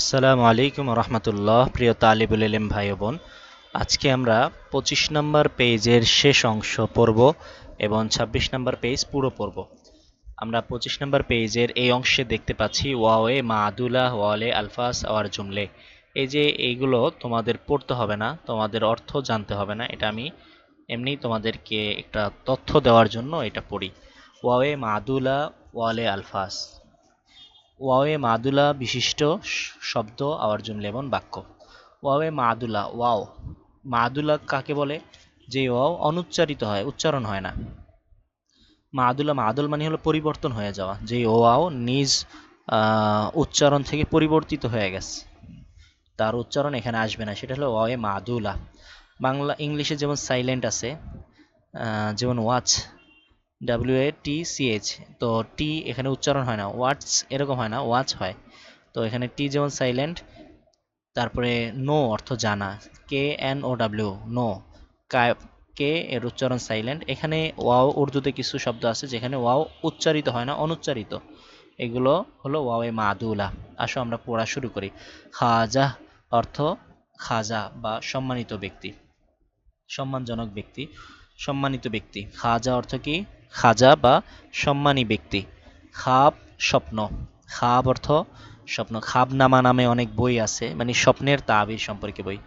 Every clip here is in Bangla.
আসসালামু আলাইকুম রহমতুল্লাহ, প্রিয় তালিবুল ইলম ভাই বোন। আজকে আমরা পঁচিশ নম্বর পেজের শেষ অংশ পড়ব এবং ২৬ নম্বর পেজ পুরো পড়ব। আমরা পঁচিশ নম্বর পেজের এই অংশে দেখতে পাচ্ছি ওয়াওয়ে মাদুলা ওয়ালে আলফাস আওয়ার জুমলে। এই যে এইগুলো তোমাদের পড়তে হবে না, তোমাদের অর্থ জানতে হবে না, এটা আমি এমনি তোমাদেরকে একটা তথ্য দেওয়ার জন্য এটা পড়ি। ওয়াওয়ে মাদুলা ওয়ালে আলফাস। ওয়াওয়ে মাদুলা বিশিষ্ট শব্দ আওয়ার এবং বাক্য। ওয়াওয়ে মাদুলা, ওয়াও। মাদুলা কাকে বলে? যে ওয়াও অনুচ্চারিত হয়, উচ্চারণ হয় না। মাদুলা, মাদুল মানে হলো পরিবর্তন হয়ে যাওয়া। যে ওয়াও নিজ উচ্চারণ থেকে পরিবর্তিত হয়ে গেছে। তার উচ্চারণ এখানে আসবে না, সেটা হলো ওয়াওয়ে মাদুলা। বাংলা, ইংলিশে যেমন সাইলেন্ট আছে যেমন watch W A T C H তো টি এখানে উচ্চারণ হয় না ওয়াটস এরকম হয় না ওয়াচ হয়। তো এখানে টি যেমন সাইলেন্ট তারপরে নো অর্থ জানা K N O W know K এর উচ্চারণ সাইলেন্ট এখানে ওয়াও উর্দুতে কিছু শব্দ আছে যেখানে ওয়াও উচ্চারিত হয় না, অনুচ্চারিত। এগুলো হলো ওয়াওয়ে মাদুলা। আসো আমরা পড়া শুরু করি। খাজা অর্থ খাজা বা সম্মানিত ব্যক্তি, সম্মানজনক ব্যক্তি, সম্মানিত ব্যক্তি। খাজা অর্থ কি? খাজা বা সম্মানী ব্যক্তি। খাব স্বপ্ন। খাব অর্থ স্বপ্ন। খাবনামা নামে অনেক বই আছে মানে স্বপ্নের তাবির সম্পর্কে বই।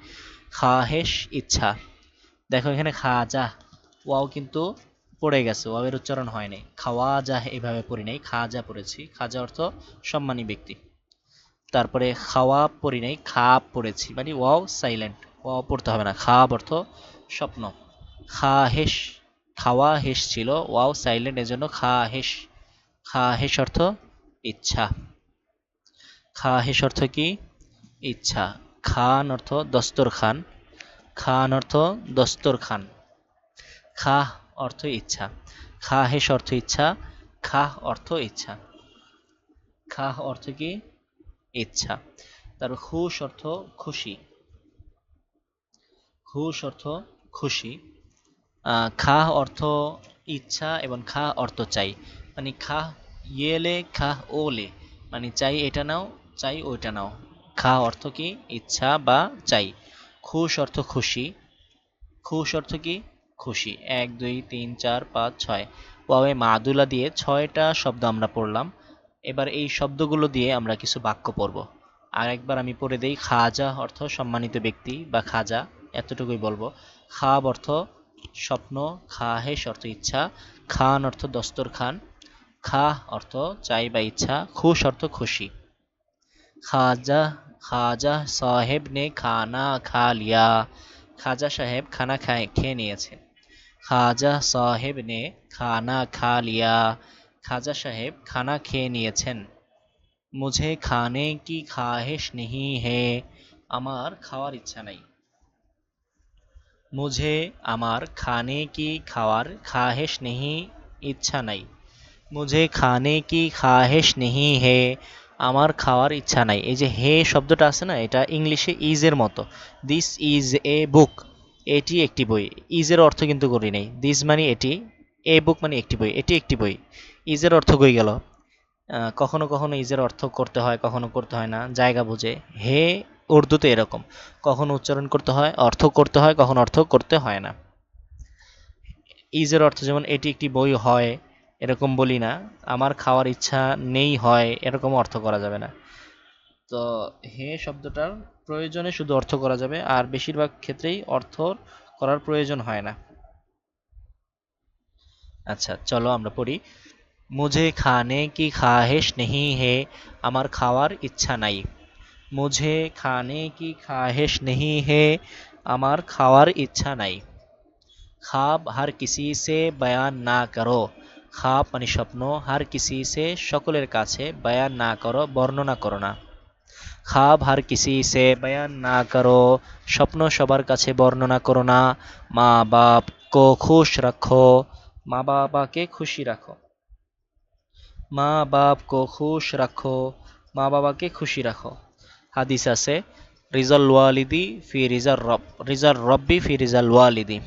খাহেশ ইচ্ছা। দেখো এখানে খাজা। ওয়াও কিন্তু পড়ে গেছে, ওয়াওয়ের উচ্চারণ হয়নি। খাওয়া যা এভাবে পড়ি নাই, খাজা পড়েছি। খাজা অর্থ সম্মানী ব্যক্তি। তারপরে খাওয়া পড়ি নাই খাপ পড়েছি। মানে ওয়াও সাইলেন্ট ওয়াও পড়তে হবে না। খাব অর্থ স্বপ্ন। খাহেশ খাওয়া হেস ছিল। ওয়াও, সাইলেন্ট, এজন্য খা হেস খা হেস অর্থ ইচ্ছা। খা হেস অর্থ কি? ইচ্ছা। খান অর্থ দস্তর খান খান অর্থ দস্তর খান খা অর্থ ইচ্ছা। খা হেস অর্থ ইচ্ছা। খা অর্থ ইচ্ছা। খা অর্থ কি? ইচ্ছা। তারপর খুশ অর্থ খুশি। খুশ অর্থ খুশি। খাহ অর্থ ইচ্ছা এবং খা অর্থ চাই। মানে খা ইয়েলে খাহ ওলে মানে চাই এটা নাও, চাই ওইটা নাও। খা অর্থ কি? ইচ্ছা বা চাই। খুশ অর্থ খুশি। খুশ অর্থ কি? খুশি। এক, দুই, তিন, চার, পাঁচ, ছয়। ওয়াওয়ে মাদুলা দিয়ে ছয়টা শব্দ আমরা পড়লাম। এবার এই শব্দগুলো দিয়ে আমরা কিছু বাক্য পড়ব। আর একবার আমি পড়ে দেই, খাজা অর্থ সম্মানিত ব্যক্তি বা খাজা, এতটুকুই বলব। খাব অর্থ স্বপ্ন খাহেশ অর্থ ইচ্ছা, খান অর্থ দস্তর খান খাহ অর্থ চাই বা ইচ্ছা, খুশ অর্থ খুশি। খাজা খাজা সাহেব নে খানা খা লিয়া খাজা সাহেব খানা খায়, খেয়ে নিয়েছে। খাজা সাহেব নে খানা খা লিয়া খাজা সাহেব খানা খেয়ে নিয়েছেন। মুঝে খানে কি খাহেশ নেহি হে, আমার খাওয়ার ইচ্ছা নাই। মুঝে আমার খানে কি খাওয়ার খাহেশ নেহি, ইচ্ছা নাই। মুঝে খানে কি খাহেশ নেহি হে, আমার খাওয়ার ইচ্ছা নাই। এই যে হে শব্দটা আছে না, এটা ইংলিশে ইজের মতো। দিস ইজ এ বুক এটি একটি বই। ইজের অর্থ কিন্তু করি নেই। দিস মানে এটি এ বুক মানে একটি বই। এটি একটি বই। ইজের অর্থ কই গেল? কখনো কখনো ইজের অর্থ করতে হয়, কখনো করতে হয় না। জায়গা বুঝে। হে উর্দুতে এরকম। কখনো উচ্চারণ করতে হয়, অর্থ করতে হয়, কখনো অর্থ করতে হয় না। ইজের অর্থ যেমন, এটি একটি বই হয় এরকম বলি না। আমার খাওয়ার ইচ্ছা নেই হয় এরকম অর্থ করা যাবে না। তো হে শব্দটার প্রয়োজনে শুধু অর্থ করা যাবে, আর বেশিরভাগ ক্ষেত্রেই অর্থ করার প্রয়োজন হয় না। আচ্ছা চলো আমরা পড়ি। মুঝে খানে কি খাহেশ নেহি হে, আমার খাওয়ার ইচ্ছা নাই। মুঝে খানে কি খাহেশ নেহি হে, আমার খাওয়ার ইচ্ছা নাই। খাব হার কিসি সে বয়ান না করো, খাব মানে স্বপ্ন হার কিসি সে সকলের কাছে বয়ান না করো, বর্ণনা করো না। খাব হার কিসি সে বয়ান না করো, স্বপ্ন সবার কাছে বর্ণনা করো না। মা বাপ কো খুশ রাখো, মা বাবাকে খুশি রাখো। মা বাপ কো খুশ রাখো, মা বাবাকে খুশি রাখো। হাদিস আছে, রিজাল ওয়ালিদি ফি রিজার রব রিজার রব্বি ফি রিজাল ওয়ালিদি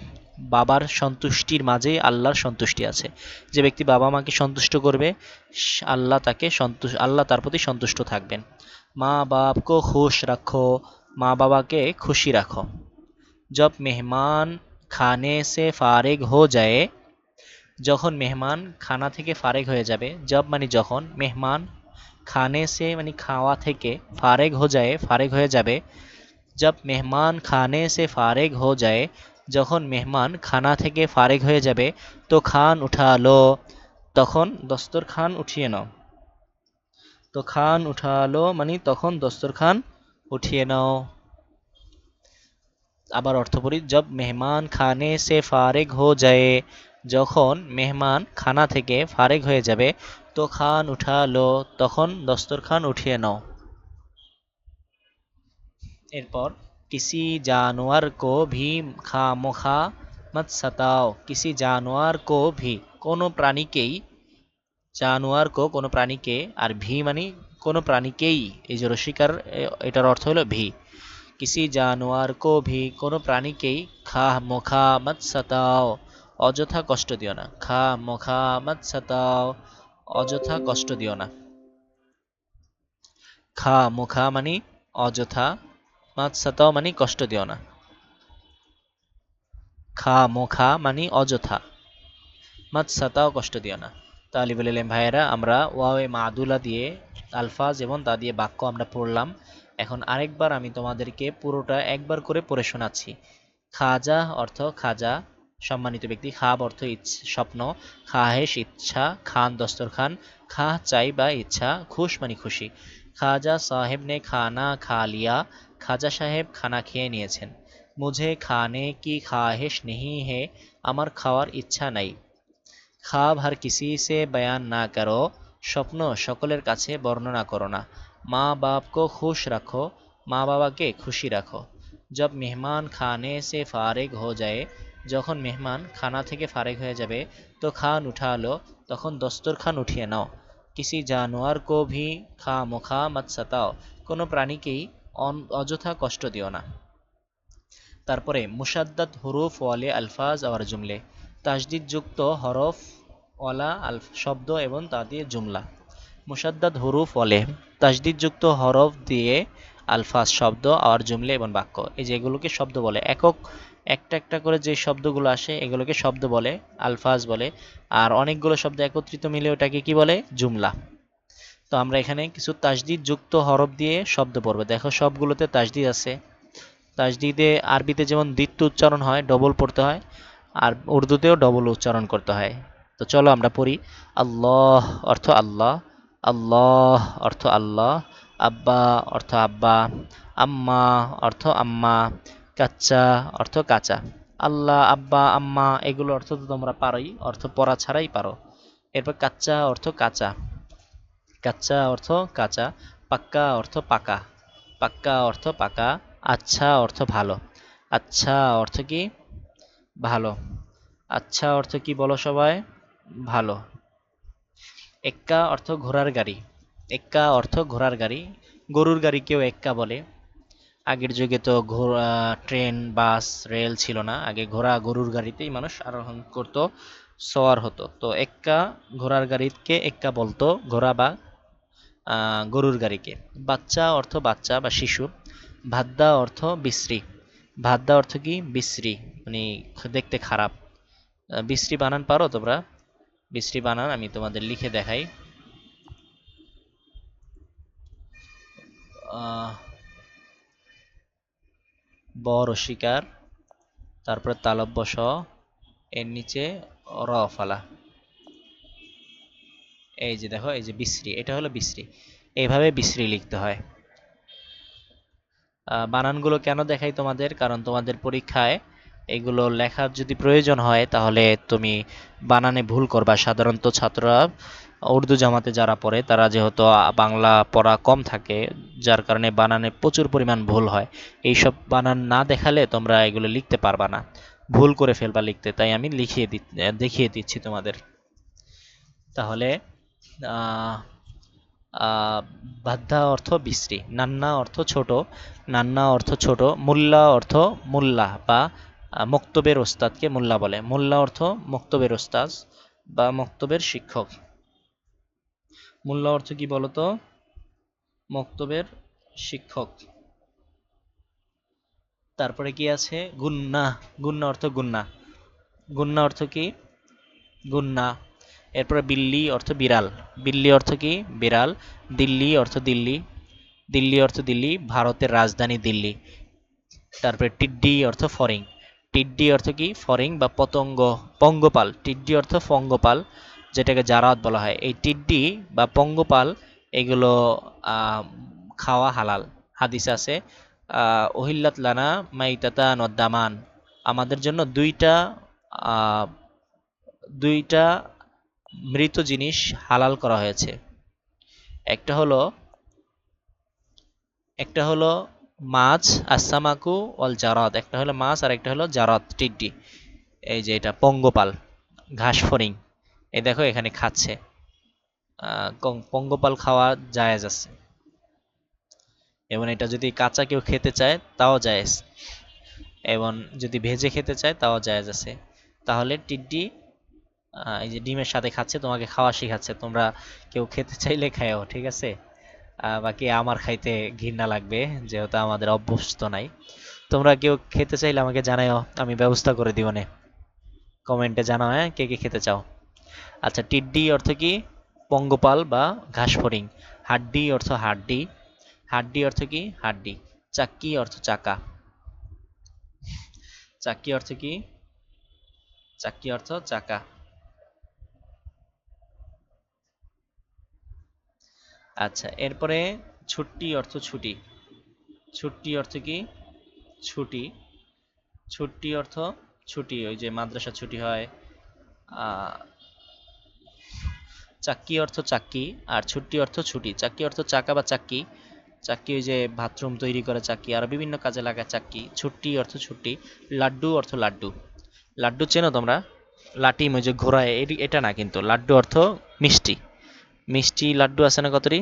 বাবার সন্তুষ্টির মাঝে আল্লাহর সন্তুষ্টি আছে। যে ব্যক্তি বাবা মাকে সন্তুষ্ট করবে আল্লাহ তাকে সন্তুষ্ট আল্লাহ তার প্রতি সন্তুষ্ট থাকবেন। মা বাপকে খুশ রাখো, মা বাবাকে খুশি রাখো। জব মেহমান খানে সে ফারেগ হো যায়, যখন মেহমান খানা থেকে ফারেগ হয়ে যাবে, জব মানে যখন মেহমান খানে সে মানে খাওয়া থেকে ফারেগ হো যায়, ফারেগ হয়ে যাবে। জব মেহমান খানে সে ফারেগ হো যায়, যখন মেহমান খানা থেকে ফারেগ হয়ে যাবে, তো খান উঠালো তখন দস্তরখান উঠিয়ে নাও। তো খান উঠালো মানে তখন দস্তরখান উঠিয়ে নাও। আবার অর্থ পড়ি, জব মেহমান খানে সে ফারেগ হো যায়, যখন মেহমান খানা থেকে ফারেগ হয়ে যাবে তো খান উঠালো, তখন দস্তরখান উঠিয়ে নাও। এরপর, কিসি জানোয়ার কো ভি খামোখা মত সতাও, কিসি জানোয়ার কো ভি, কোনো প্রাণীকেই, জানোয়ার কো কোনো প্রাণীকে, আর ভি মানে কোনো প্রাণীকেই, এই যে রসিকার এটার অর্থ হলো ভি, কিসি জানোয়ার কো ভি, কোনো প্রাণীকেই খা মোখা মত সাতাও, অযথা কষ্ট দিও না খা মোখা মত সতাও অযথা কষ্ট দিও না। খা মুখা মানে অযথা, মাত সাতাও মানে কষ্ট দিও না। খা মোখা মানে অযথা, মাত সাতাও কষ্ট দিও না। তাহলে বলিলেন, ভাইয়েরা, আমরা ওয়াওয়ে মাদুলা দিয়ে আলফাজ এবং তা দিয়ে বাক্য আমরা পড়লাম। এখন আরেকবার আমি তোমাদেরকে পুরোটা একবার করে পড়ে শোনাচ্ছি। খাজা অর্থ খাজা সম্মানিত ব্যক্তি খাব অর্থ স্বপ্ন খাহেশ ইচ্ছা, খান দস্তরখান, খা চাই বা ইচ্ছা, খুশ মানে খুশি। খাজা সাহেব নে খানা খা লিয়া, খাজা সাহেব খানা খেয়ে নিয়েছেন। মুঝে খানে কি খাহেশ নেহি হে, আমার খাওয়ার ইচ্ছা নাই। খাব হার কিসি সে বয়ান না করো, স্বপ্ন সকলের কাছে বর্ণনা করো না। মা বাপ কো খুশ রাখো, মা বাবাকে খুশি রাখো। জব মেহমান খানে সে ফারেগ হো যায় যখন মেহমান খানা থেকে ফারেগ হয়ে যাবে, তো খান উঠালো তখন দস্তরখান উঠিয়ে নাও। কিসি জানোয়ার কো খা মুখা মত সতাও, কোনো প্রাণীকেই অযথা কষ্ট দিও না। তারপরে মুসাদ্দাত হুরুফ ওয়ালে আলফাজ আওয়ার জুমলে, তাজদিদ যুক্ত হরফ ওয়ালা আলফ শব্দ এবং তা দিয়ে জুমলা। মুসাদ্দাত হুরুফ ওয়ালে তাজদিদ যুক্ত হরফ দিয়ে আলফাজ শব্দ আর জুমলে এবং বাক্য। এই যেগুলোকে শব্দ বলে, একক একটা একটা করে যে শব্দগুলো আসে, এগুলোকে শব্দ বলে, আলফাজ বলে, আর অনেকগুলো শব্দ একত্রিত মিলে ওটাকে কি বলে? জুমলা। তো আমরা এখানে কিছু তাজদিদ যুক্ত হরফ দিয়ে শব্দ পড়ব। দেখো সবগুলোতে তাজদিদ আছে। তাজদিদে আরবিতে যেমন দ্বিত্ব উচ্চারণ হয় ডবল পড়তে হয়, আর উর্দুতেও ডবল উচ্চারণ করতে হয়। তো চলো আমরা পড়ি। আল্লাহ অর্থ আল্লাহ আল্লাহ অর্থ আল্লাহ, আব্বা অর্থ আব্বা, আম্মা অর্থ আম্মা কাচ্চা অর্থ কাঁচা। আল্লাহ আব্বা, আম্মা এগুলো অর্থ তো তোমরা পারোই, অর্থ পড়া ছাড়াই পারো। এরপর কাচ্চা অর্থ কাঁচা। কাচ্চা অর্থ কাঁচা, পাক্কা অর্থ পাকা। পাক্কা অর্থ পাকা আচ্ছা অর্থ ভালো। আচ্ছা অর্থ কি? ভালো। আচ্ছা অর্থ কি বলো সবাই? ভালো। এক্কা অর্থ ঘোড়ার গাড়ি। এক্কা অর্থ ঘোড়ার গাড়ি। গরুর গাড়িকেও এক্কা বলে। আগের যুগে তো ঘোড়া, ট্রেন, বাস, রেল ছিল না। আগে ঘোড়া গরুর গাড়িতেই মানুষ আরোহণ করত, সওয়ার হতো। তো এক্কা ঘোড়ার গাড়িকে এক্কা বলতো, ঘোড়া বা গরুর গাড়িকে। বাচ্চা অর্থ বাচ্চা বা শিশু, ভাদ্দা অর্থ বিশ্রী। ভাদ্দা অর্থ কি? বিশ্রী মানে দেখতে খারাপ। বিশ্রী বানান পারো তোমরা? বিশ্রী বানান, আমি তোমাদের লিখে দেখাই। আহ, শিকার তারপরে তালব্য স এর নিচে র ফালা। এই যে দেখো এই যে বিশ্রী এটা হলো বিশ্রী। এইভাবে বিশ্রী লিখতে হয়। বানানগুলো কেন দেখাই তোমাদের? কারণ তোমাদের পরীক্ষায় এগুলো লেখার যদি প্রয়োজন হয়, তাহলে তুমি বানানে ভুল করবা। সাধারণত ছাত্ররা উর্দু জামাতে যারা পড়ে, তারা যেহেতু বাংলা পড়া কম থাকে, যার কারণে বানানে প্রচুর পরিমাণ ভুল হয়। এইসব বানান না দেখালে তোমরা এগুলো লিখতে পারবা না। ভুল করে ফেলবা লিখতে। তাই আমি লিখিয়ে দেখিয়ে দিচ্ছি তোমাদের। তাহলে বাদ্ধা অর্থ বিশ্রী, নান্না অর্থ ছোট, নান্না অর্থ ছোট, মুল্লা অর্থ মুল্লা বা মক্তবের ওস্তাদকে মোল্লা বলে। মোল্লা অর্থ মক্তবের ওস্তাজ বা মক্তবের শিক্ষক। মোল্লা অর্থ কি বলতো? মক্তবের শিক্ষক। তারপরে কি আছে? গুন্না। গুন্না অর্থ গুন্না। গুন্না অর্থ কি? গুন্না। এরপরে বিল্লি অর্থ বিড়াল। বিল্লি অর্থ কি? বিড়াল। দিল্লি অর্থ দিল্লি। দিল্লি অর্থ দিল্লি, ভারতের রাজধানী দিল্লি। তারপরে টিড্ডি অর্থ ফরিং টিড্ডি অর্থ কি? ফরিং বা পতঙ্গ, পঙ্গপাল। টিড্ডি অর্থ পঙ্গপাল, যেটাকে জারাত বলা হয়। এই টিড্ডি বা পঙ্গপাল, এগুলো খাওয়া হালাল। হাদিস আছে ওহিল্লাত লানা মাইতাতা নদ্দামান। আমাদের জন্য দুইটা দুইটা মৃত জিনিস হালাল করা হয়েছে। একটা হলো একটা হলো মাছ, আসামাকু অল জারদ একটা হলো মাছ আর একটা হলো জারদ টিড্ডি। এই যে এটা, পঙ্গপাল ঘাস ফড়িং এই দেখো এখানে খাচ্ছে। পঙ্গপাল খাওয়া জায়েজ আছে। এবং এটা যদি কাঁচা কেউ খেতে চায়, তাও জায়েজ। এবং যদি ভেজে খেতে চায়, তাও জায়েজ আছে। তাহলে টিড্ডি এই যে ডিমের সাথে খাচ্ছে, তোমাকে খাওয়া শিখাচ্ছে। তোমরা কেউ খেতে চাইলে খাও ঠিক আছে? বাকি আমার খাইতে ঘৃণা লাগবে, যেহেতু আমাদের অভ্যস্ত নাই। তোমরা কেউ খেতে চাইলে আমাকে জানাও আমি ব্যবস্থা করে দিব নে। কমেন্টে জানাও হ্যাঁ কে কে খেতে চাও। আচ্ছা টিড্ডি অর্থ কি? পঙ্গপাল বা ঘাসফড়িং। হাড্ডি অর্থ হাড্ডি। হাড্ডি অর্থ কি? হাড্ডি। চাক্কি অর্থ চাকা। চাক্কি অর্থ কি? চাক্কি অর্থ চাকা। আচ্ছা এরপরে ছুটি অর্থ ছুটি। ছুটি অর্থ কি? ছুটি। ছুটি অর্থ ছুটি, ওই যে মাদ্রাসা ছুটি হয় চাক্কি অর্থ চাক্কি, আর ছুটি অর্থ ছুটি। চাক্কি অর্থ চাকা বা চাক্কি। চাক্কি ওই যে বাথরুম তৈরি করে চাক্কি, আর বিভিন্ন কাজে লাগায় চাক্কি। ছুটি অর্থ ছুটি, লাড্ডু অর্থ লাড্ডু। লাড্ডু চেনো তোমরা? লাটিম ওই যে ঘোরায় এটা না কিন্তু। লাড্ডু অর্থ মিষ্টি। মিষ্টি লাড্ডু আছে না কতটি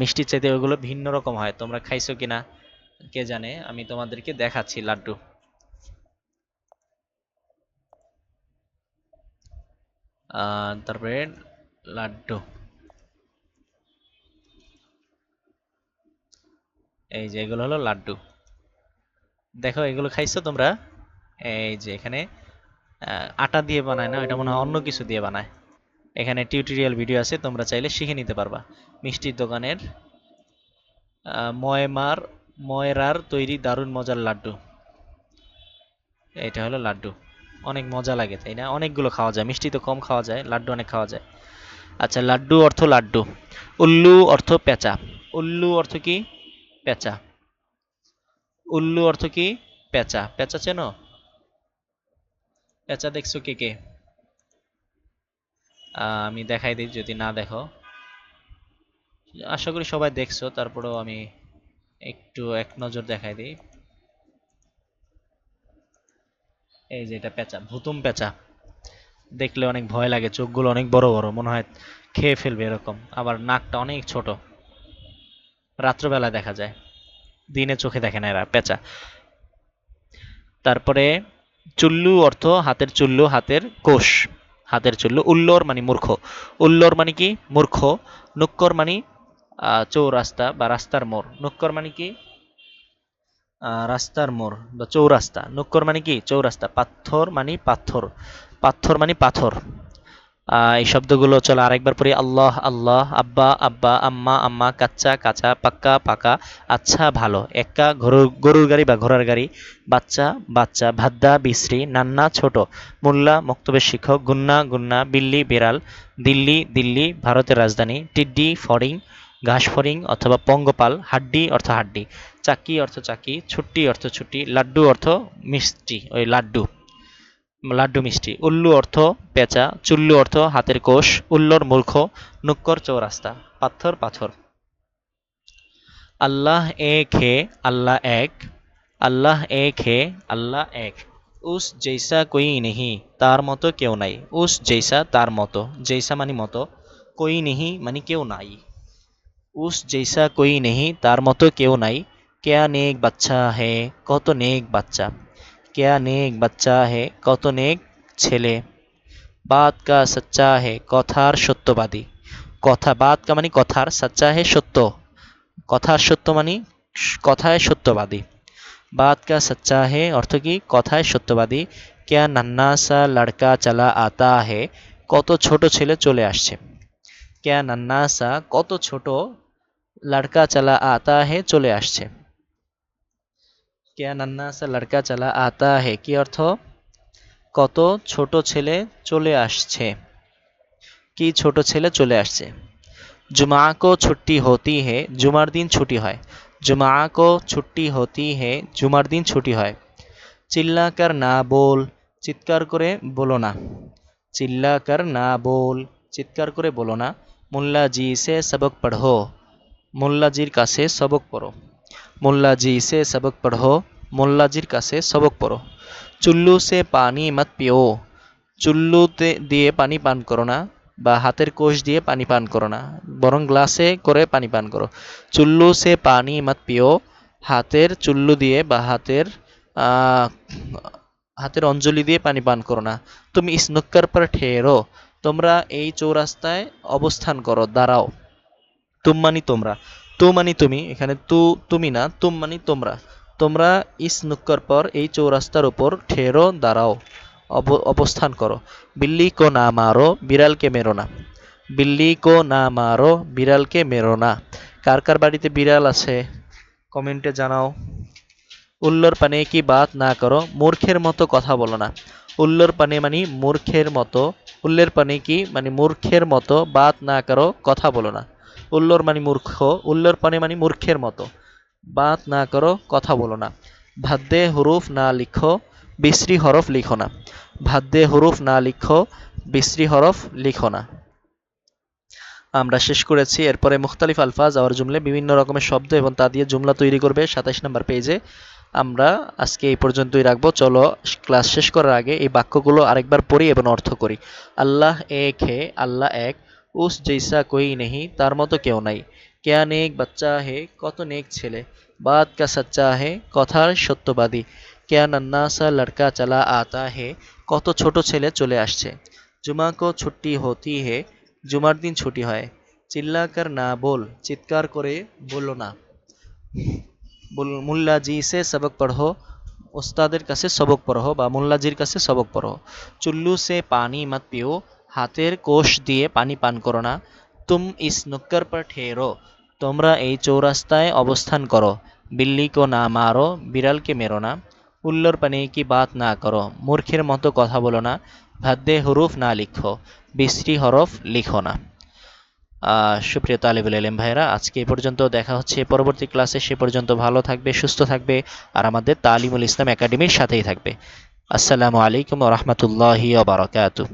মিষ্টির চাইতে ওগুলো ভিন্ন রকম হয়। তোমরা খাইছো কিনা কে জানে? আমি তোমাদেরকে দেখাচ্ছি লাড্ডু। তারপরে লাড্ডু। এই যে এগুলো হলো লাড্ডু। দেখো, এগুলো খাইছো তোমরা? এই যে এখানে আটা দিয়ে বানায় না? এটা মনে হয় অন্য কিছু দিয়ে বানায়। এখানে টিউটোরিয়াল ভিডিও আছে, তোমরা চাইলে শিখে নিতে পারবা। মিষ্টির দোকানের ময়মার, ময়রার তৈরি দারুণ মজার লাড্ডু। এটা হলো লাড্ডু। অনেক মজা লাগে, তাই না? অনেকগুলো খাওয়া যায়। মিষ্টি তো কম খাওয়া যায়, লাড্ডু অনেক খাওয়া যায়। আচ্ছা লাড্ডু অর্থ লাড্ডু। উল্লু অর্থ পেঁচা। উল্লু অর্থ কি? পেঁচা। উল্লু অর্থ কি? পেঁচা। পেঁচা চেনো? পেঁচা দেখছ কে কে? আমি দেখাই দিই, যদি না দেখো। আশা করি সবাই দেখছ, তারপরেও আমি একটু এক নজর দেখাই দিই। এই যে এটা পেঁচা, ভুতুম পেঁচা। দেখলে অনেক ভয় লাগে, চোখগুলো অনেক বড় বড়, মনে হয় খেয়ে ফেলবে এরকম। আবার নাকটা অনেক ছোট। রাত্রবেলা দেখা যায়। দিনে চোখে দেখে না এরা পেঁচা। তারপরে চুল্লু অর্থ হাতের চুল্লু, হাতের কোষ। হাতের চুল্লু। উল্লোর মানে মূর্খ। উল্লোর মানে কি? মূর্খ। নুক্কর মানে চৌরাস্তা বা রাস্তার মোড়। নুক্কর মানে কি? রাস্তার মোড় বা চৌরাস্তা। নুক্কর মানে কি? চৌরাস্তা। পাথর মানে পাথর। পাথর মানে পাথর। এই শব্দগুলো চলো আরেকবার পড়ি। আল্লাহ আল্লাহ, আব্বা আব্বা, আম্মা আম্মা, কাচ্চা, কাঁচা, পাক্কা, পাকা আচ্ছা ভালো। একা গরুর গরুর গাড়ি বা ঘোড়ার গাড়ি, বাচ্চা বাচ্চা, ভাদ্দা, বিশ্রী, নান্না, ছোট, মোল্লা, মক্তবের শিক্ষক, গুন্না গুন্না, বিল্লি, বিড়াল, দিল্লি দিল্লি, ভারতের রাজধানী, টিড্ডি, ফড়িং, ঘাস ফড়িং অথবা পঙ্গপাল, হাড্ডি অর্থ হাড্ডি। চাকি অর্থ চাকি ছুটি অর্থ ছুটি লাড্ডু অর্থ মিষ্টি, ওই লাড্ডু। লাড্ডু মিষ্টি। উল্লু অর্থ পেঁচা, চুল্লু অর্থ হাতের কোষ, উল্লর মূর্খ, নুক্কর চৌরাস্তা, পাথর পাথর। আল্লাহ এক হে আল্লাহ এক। আল্লাহ এক হে আল্লাহ এক। উস জৈসা কই নেহি, তার মতো কেউ নাই। উস জৈসা তার মতো, জৈসা মানে মতো, কই নেহি মানে কেউ নাই। উস জৈসা কই নেহি, তার মতো কেউ নাই। কেয়া নেক বাচ্চা হে, কত নেক বাচ্চা। কেয়া নেক বাচ্চা হে কত নেক ছেলে বাত কা সচ্চা হে কথার সত্যবাদী কথা বাত কা মানে কথার সচ্চা হে সত্য কথার সত্য মানে কথায় সত্যবাদী বাত কা সচ্চা হে অর্থ কি কথায় সত্যবাদী ক্যা নান্না সা লড়কা চালা আতা হে কত ছোট ছেলে চলে আসছে ক্যা নান্না সা কত ছোট লড়কা চালা আতা হে চলে আসছে কেয়া নান্না সা লড়কা চালা আতা হে কি অর্থ কত ছোট ছেলে চলে আসছে কি ছোট ছেলে চলে আসছে জুমা কো ছুটি হতি হে জুমার দিন ছুটি হয় জুমা কো ছুটি হতি হে জুমার দিন ছুটি হয় চিল্লাকার না বল চিৎকার করে বলো না চিল্লাকার না বল চিৎকার করে বলো না মোল্লাজি সে সবক পড়ো মোল্লাজির কাছে সবক পড়ো মোল্লাজি, সে সবক পড়ো মোল্লাজির কাছে সবক পড়ো চুল্লু সে পানি মত পিও চুল্লুতে দিয়ে পানি পান করো না, বা হাতের কোষ দিয়ে পানি পান করো না, বরং গ্লাসে করে পানি পান করো। চুল্লু সে পানি মত পিও হাতের চুল্লু দিয়ে বা হাতের হাতের অঞ্জলি দিয়ে পানি পান করো না। তুমি স্নুক্কার পর ঠেরো। তোমরা এই চৌরাস্তায় অবস্থান করো, দাঁড়াও। তুম মানি তোমরা। তু মানি তুমি, এখানে তু, তুমি না, তুম মানি তোমরা। তোমরা ইস নুক্কর পর এই চৌরাস্তার উপর ঠেরো, দাঁড়াও, অব- অবস্থান করো। বিল্লি কো না মারো, বিড়ালকে মেরো না। বিল্লি কো না মারো, বিড়ালকে মেরো না। কার কার বাড়িতে বিড়াল আছে? কমেন্টে জানাও। উল্লোর পানে কি বাত না করো, মূর্খের মতো কথা বলো না। উল্লোর পানে মানে মূর্খের মতো, উল্লের পানে কি মানে মূর্খের মতো বাত না করো, কথা বলো না। উল্লোর মানে মূর্খ, উল্লোর পানে মানে মূর্খের মতো। বাত না করো, কথা বলো না। ভাদ্যে হরুফ না লিখো, বিশ্রী হরফ লিখো না। ভাদ্যে হরুফ না লিখো, বিশ্রী হরফ লিখো না। আমরা শেষ করেছি। এরপরে মুখতালিফ আলফাজ আর জুমলে বিভিন্ন রকমের শব্দ এবং তা দিয়ে জুমলা তৈরি করবে সাতাইশ নম্বর পেজে। আমরা আজকে এই পর্যন্তই রাখব। চলো, ক্লাস শেষ করার আগে এই বাক্যগুলো আরেকবার পড়ি এবং অর্থ করি। আল্লাহ এক হে, আল্লাহ এক। উস জৈসা কই নেহি তার মতো কেউ নাই কেয়া নেক বাচ্চা হে কত নেক ছেলে বাদ কা সাচ্চা হে কথার সত্যবাদী কেয়া নান্নাসা লড়কা চালা আতা হে কত ছোট ছেলে চলে আসছে জুমা কো ছুটি হতি হে জুমার দিন ছুটি হয় চিল্লা কর না বল চিৎকার করে বলো না মোল্লা জি সে সবক পড়ো ওস্তাদের কাছে সবক পড়ো বা মুল্লাজির কাছে সবক পড়ো চুল্লু সে পানি মত পিও হাতের কোষ দিয়ে পানি পান করো না। তুম ইস নুক্কর পর ঠেরো। তোমরা এই চৌরাস্তায় অবস্থান করো। বিল্লি কো না মারো, বিড়ালকে মেরো না। উল্লোর পানি কি বাত না করো। মূর্খের মতো কথা বলো না। ভাদ্যে হরুফ না লিখো। বিশ্রী হরফ লিখো না। সুপ্রিয় তালিবুল এলেম ভাইরা আজকে এই পর্যন্ত দেখা হচ্ছে। পরবর্তী ক্লাসে সে পর্যন্ত ভালো থাকবে, সুস্থ থাকবে আর আমাদের তালিমুল ইসলাম একাডেমির সাথেই থাকবে। আসসালামু আলাইকুম রহমতুল্লাহি বারকাতু